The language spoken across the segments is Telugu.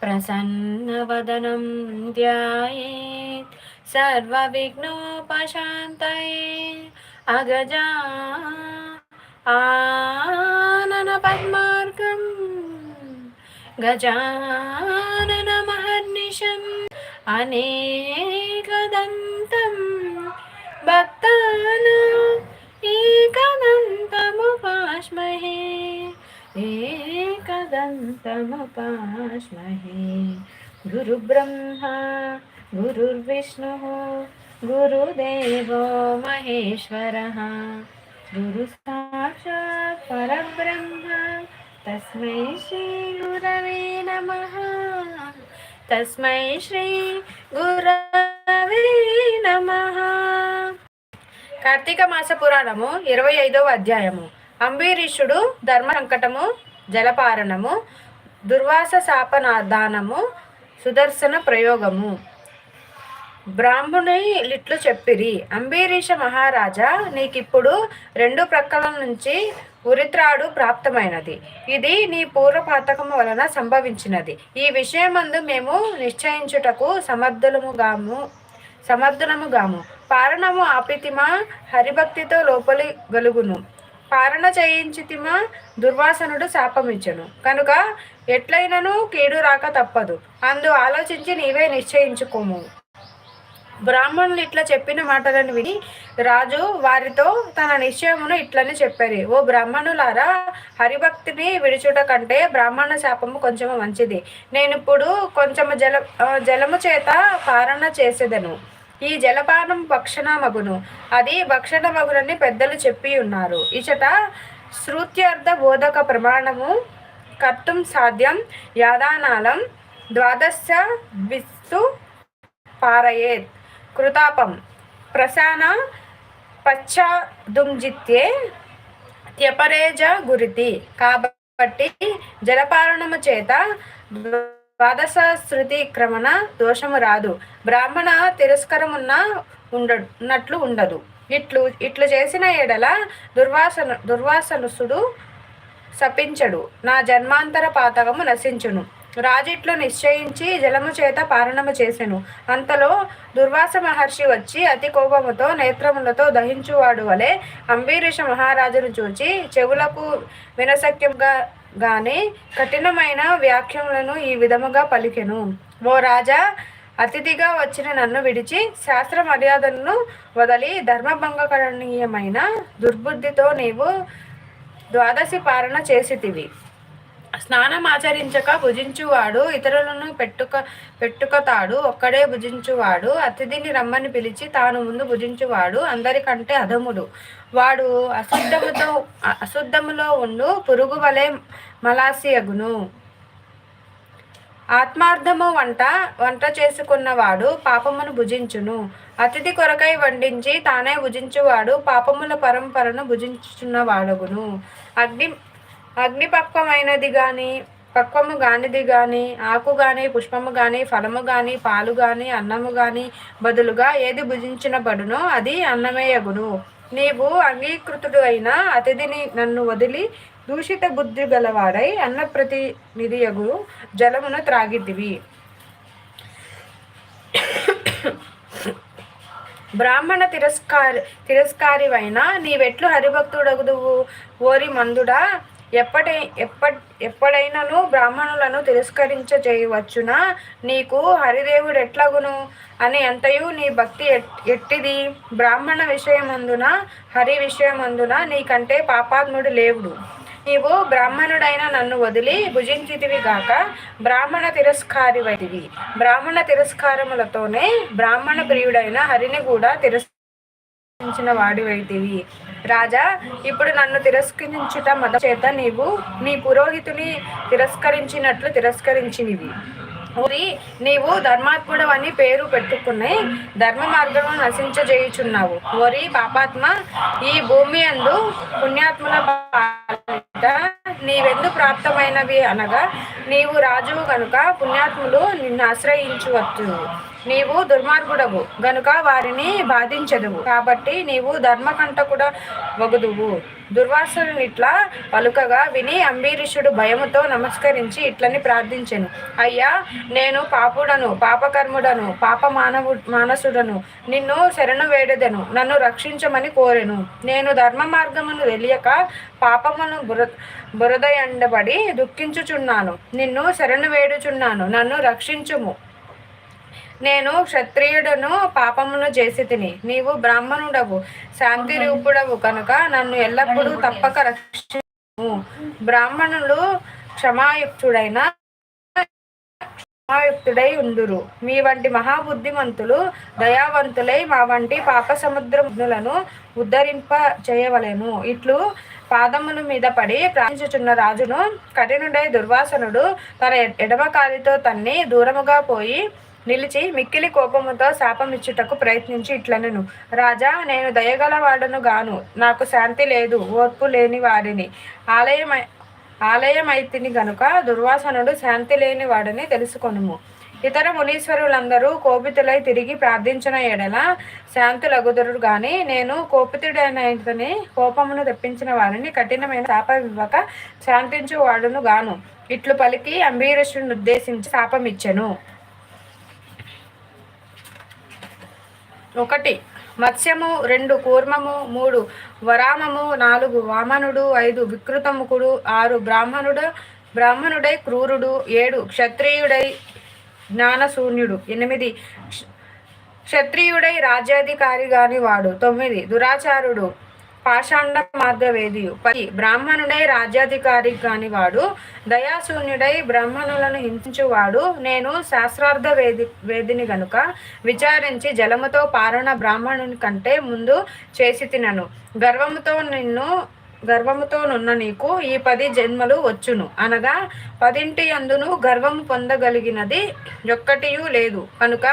प्रसन्नवदनं ध्यायेत् सर्वविघ्नोपशान्तये अगजा आननपद्मार्गं गजाननमहर्निशम् अनेकदन्तं भक्तानाम् एकदन्तमुपास्महे एकदन्तमुपास्महे गुरुब्रह्मा गुरुर्विष्णुः गुरुदेवो महेश्वरः गुरुसाक्षात् परब्रह्म तस्मै श्रीगुरवे नमः तस्मै श्रीगुरवे नमः కార్తీక మాస పురాణము ఇరవై ఐదవ అధ్యాయము అంబీరీషుడు ధర్మ సంకటము జలపారణము దుర్వాస శాపనాదానము సుదర్శన ప్రయోగము. బ్రాహ్మణి లిట్లు చెప్పిరి అంబీరీష మహారాజా నీకిప్పుడు రెండు ప్రక్కల నుంచి ఉరిత్రాడు ప్రాప్తమైనది. ఇది నీ పూర్వపాతకము వలన సంభవించినది. ఈ విషయమందు మేము నిశ్చయించుటకు సమర్థులముగాము సమర్థులముగాము. పారణము ఆపితిమా హరిభక్తితో లోపలి గలుగును. పారణ చేయించితిమా దుర్వాసనుడు శాపమిచ్చను. కనుక ఎట్లయినను కీడు రాక తప్పదు. అందు ఆలోచించి నీవే నిశ్చయించుకోము. బ్రాహ్మణులు ఇట్లా చెప్పిన మాటలను విని రాజు వారితో తన నిశ్చయమును ఇట్లని చెప్పారు. ఓ బ్రాహ్మణులారా హరిభక్తిని విడుచుట కంటే బ్రాహ్మణ శాపము కొంచెము మంచిది. నేను ఇప్పుడు కొంచెము జల జలము చేత పారణ చేసేదను. ఈ జలపానం భక్షణమగును. అది భక్షణమగునని పెద్దలు చెప్పి ఉన్నారు. ఇచట శృత్యర్థ బోధక ప్రమాణము కర్తం సాధ్యం. యాదానాలం ద్వాదశ విస్తు పారయేత్. కృతాపం. ప్రసాన పశ్చాదుంజిత్యే త్యపరేజ గురితి. కాబట్టి జలపారణము చేత ద్వాదశ శృతి క్రమణ దోషము రాదు. బ్రాహ్మణ తిరస్కరమున్న ఉన్నట్లు ఉండదు. ఇట్లు ఇట్లు చేసిన ఎడల దుర్వాసన దుర్వాసనుసుడు శపించడు. నా జన్మాంతర పాతకము నశించును. రాజిట్లు నిశ్చయించి జలము చేత పారణము చేసెను. అంతలో దుర్వాస మహర్షి వచ్చి అతి కోపముతో నేత్రములతో దహించువాడు వలె అంబీరీష మహారాజును చూచి చెవులకు వినసక్యంగా గానే కఠినమైన వ్యాఖ్యములను ఈ విధముగా పలికెను. ఓ రాజా అతిథిగా వచ్చిన నన్ను విడిచి శాస్త్ర మర్యాదలను వదలి ధర్మభంగకరణీయమైన దుర్బుద్ధితో నీవు ద్వాదశి పాలన చేసితివి. స్నానం ఆచరించక భుజించువాడు ఇతరులను పెట్టుక పెట్టుకతాడు ఒక్కడే భుజించువాడు అతిథిని రమ్మని పిలిచి తాను ముందు భుజించువాడు అందరికంటే అధముడు. వాడు అశుద్ధముతో అశుద్ధములో ఉండు పురుగు వలె మలాసియగును ఆత్మార్థము వంట వంట చేసుకున్నవాడు పాపమును భుజించును. అతిథి కొరకై వండించి తానే భుజించువాడు పాపముల పరంపరను భుజించుచున్నవాడుగును. అగ్ని అగ్నిపక్వమైనది కానీ పక్వము గానిది కానీ ఆకు కానీ పుష్పము కానీ ఫలము కానీ పాలు కానీ అన్నము కానీ బదులుగా ఏది భుజించిన బడునో అది అన్నమేయగును. నీవు అంగీకృతుడు అయిన అతిథిని నన్ను వదిలి దూషిత బుద్ధి గలవాడై అన్న ప్రతినిధియగు జలమును త్రాగిద్దివి బ్రాహ్మణ తిరస్కారి తిరస్కారివైన నీవెట్లు హరిభక్తుడగుదువు. ఓరి మందుడా ఎప్పటి ఎప్పటి ఎప్పుడైనను బ్రాహ్మణులను తిరస్కరించ చేయవచ్చునా నీకు హరిదేవుడు ఎట్లగును? అని ఎంతయు నీ భక్తి ఎట్టిది? బ్రాహ్మణ విషయమందున హరి విషయమందున నీకంటే పాపాత్ముడు లేవుడు. నీవు బ్రాహ్మణుడైన నన్ను వదిలి భుజించితివి గాక బ్రాహ్మణ తిరస్కారివైతివి. బ్రాహ్మణ తిరస్కారములతోనే బ్రాహ్మణ ప్రియుడైన హరిని కూడా తిరస్కరించిన వాడివైతివి రాజా ఇప్పుడు నన్ను తిరస్కరించుట మద చేత నీవు నీ పురోహితుని తిరస్కరించినట్లు తిరస్కరించినవి. ఊరి నీవు ధర్మాత్ముడు అని పేరు పెట్టుకుని ధర్మ మార్గము నశించజేయుచున్నావు ఓరి పాపాత్మ ఈ భూమి అందు పుణ్యాత్ముల నీవెందు ప్రాప్తమైనవి అనగా నీవు రాజువు కనుక పుణ్యాత్ములు నిన్ను ఆశ్రయించవచ్చు నీవు దుర్మార్గుడవు గనుక వారిని బాధించదువు. కాబట్టి నీవు ధర్మకంటకుడ వగుదువు. దుర్వాసుని ఇట్లా పలుకగా విని అంబీరీషుడు భయముతో నమస్కరించి ఇట్లని ప్రార్థించెను. అయ్యా నేను పాపుడను పాపకర్ముడను పాప మానవు మానసుడను నిన్ను శరణు వేడదను నన్ను రక్షించమని కోరెను. నేను ధర్మ మార్గమును తెలియక పాపమును బుర బురదయండబడి దుఃఖించుచున్నాను. నిన్ను శరణు వేడుచున్నాను. నన్ను రక్షించుము. నేను క్షత్రియుడను పాపమును చేసి తిని నీవు బ్రాహ్మణుడవు శాంతి రూపుడవు కనుక నన్ను ఎల్లప్పుడూ తప్పక రక్షించు బ్రాహ్మణులు క్షమాయుక్తుడైన క్షమాయుక్తుడై ఉండురు. మీ వంటి మహాబుద్ధిమంతులు దయావంతులై మా వంటి పాప సముద్రములను ఉద్ధరింప చేయవలెను ఇట్లు పాదముల మీద పడి ప్రార్థించుచున్న రాజును కఠినుడై దుర్వాసనుడు తన ఎడమ కాలితో తన్ని దూరముగా పోయి నిలిచి మిక్కిలి కోపముతో శాపమిచ్చుటకు ప్రయత్నించి ఇట్లనను. రాజా నేను దయగలవాడను గాను. నాకు శాంతి లేదు ఓర్పు లేని వారిని ఆలయం ఆలయమైతిని గనుక దుర్వాసనుడు శాంతి లేని వాడని తెలుసుకొనుము. ఇతర మునీశ్వరులందరూ కోపితులై తిరిగి ప్రార్థించిన ఎడల శాంతులగుదురు గాని నేను కోపితుడైన కోపమును తెప్పించిన వారిని కఠినమైన శాపమివ్వక శాంతించు వాడును గాను. ఇట్లు పలికి అంబీరషుని ఉద్దేశించి శాపమిచ్చెను. ఒకటి మత్స్యము రెండు కూర్మము మూడు వరామము నాలుగు వామనుడు ఐదు వికృతముఖుడు ఆరు బ్రాహ్మణుడు బ్రాహ్మణుడై క్రూరుడు ఏడు క్షత్రియుడై జ్ఞానశూన్యుడు. ఎనిమిది. క్షత్రియుడై రాజ్యాధికారి గాని వాడు. తొమ్మిది. దురాచారుడు. పాషాండ మార్గవేదియు. పది. బ్రాహ్మణుడై రాజ్యాధికారి కానివాడు దయాశూన్యుడై బ్రాహ్మణులను హింసించువాడు. నేను శాస్త్రార్థ వేది వేదిని గనుక విచారించి జలముతో పారణ బ్రాహ్మణుని కంటే ముందు చేసి తినను. గర్వముతో నిన్ను గర్వముతో నున్న నీకు ఈ పది జన్మలు వచ్చును. అనగా పదింటి అందును గర్వము పొందగలిగినది ఒక్కటియూ లేదు. కనుక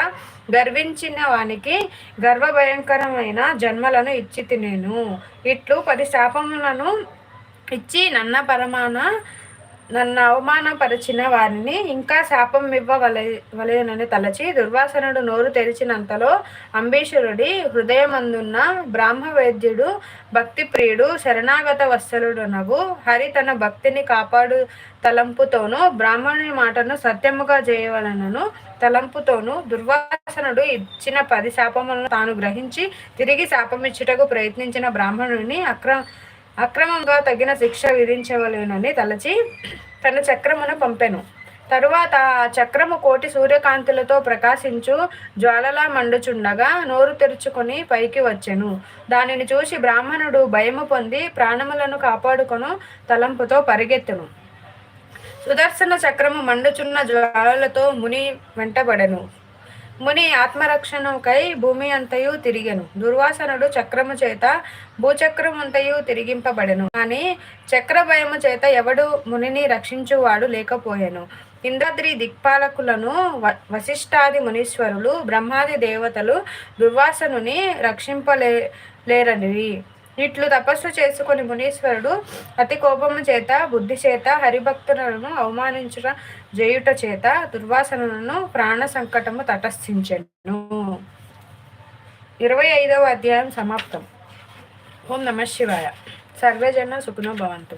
గర్వించిన వానికి గర్వభయంకరమైన జన్మలను ఇచ్చి తినేను. ఇట్లు పది శాపములను ఇచ్చి నన్న పరమాన నన్ను అవమానపరిచిన వారిని ఇంకా శాపం ఇవ్వవలే వలయనని తలచి దుర్వాసనుడు నోరు తెరిచినంతలో అంబీశ్వరుడి హృదయమందున్న బ్రాహ్మవేద్యుడు భక్తి ప్రియుడు శరణాగత నగు హరి తన భక్తిని కాపాడు తలంపుతోనూ బ్రాహ్మణుని మాటను సత్యముగా చేయవలనను తలంపుతోనూ దుర్వాసనుడు ఇచ్చిన పది శాపములను తాను గ్రహించి తిరిగి శాపమిచ్చుటకు ప్రయత్నించిన బ్రాహ్మణుని అక్రమ అక్రమంగా తగిన శిక్ష విధించవలేనని తలచి తన చక్రమును పంపెను. తరువాత ఆ చక్రము కోటి సూర్యకాంతులతో ప్రకాశించు జ్వాలలా మండుచుండగా నోరు తెరుచుకొని పైకి వచ్చెను. దానిని చూసి బ్రాహ్మణుడు భయము పొంది ప్రాణములను కాపాడుకొను తలంపుతో పరిగెత్తును. సుదర్శన చక్రము మండుచున్న జ్వాలలతో ముని వెంటబడెను. ముని ఆత్మరక్షణకై భూమి అంతయు తిరిగెను. దుర్వాసనుడు చక్రము చేత భూచక్రమంతయు తిరిగింపబడెను. కానీ చక్ర భయము చేత ఎవడు మునిని రక్షించువాడు లేకపోయెను. ఇంద్రాద్రి దిక్పాలకులను వశిష్టాది మునీశ్వరులు బ్రహ్మాది దేవతలు దుర్వాసనుని రక్షింపలే లేరనివి ఇట్లు తపస్సు చేసుకుని మునీశ్వరుడు అతి కోపము చేత బుద్ధి చేత హరిభక్తులను అవమానించిన జయుట చేత దుర్వాసనను ప్రాణ సంకటము తటస్థించను. ఇరవై ఐదవ అధ్యాయం సమాప్తం. ఓం నమ శివాయ. సర్వేజన సుఖనో భవంతు.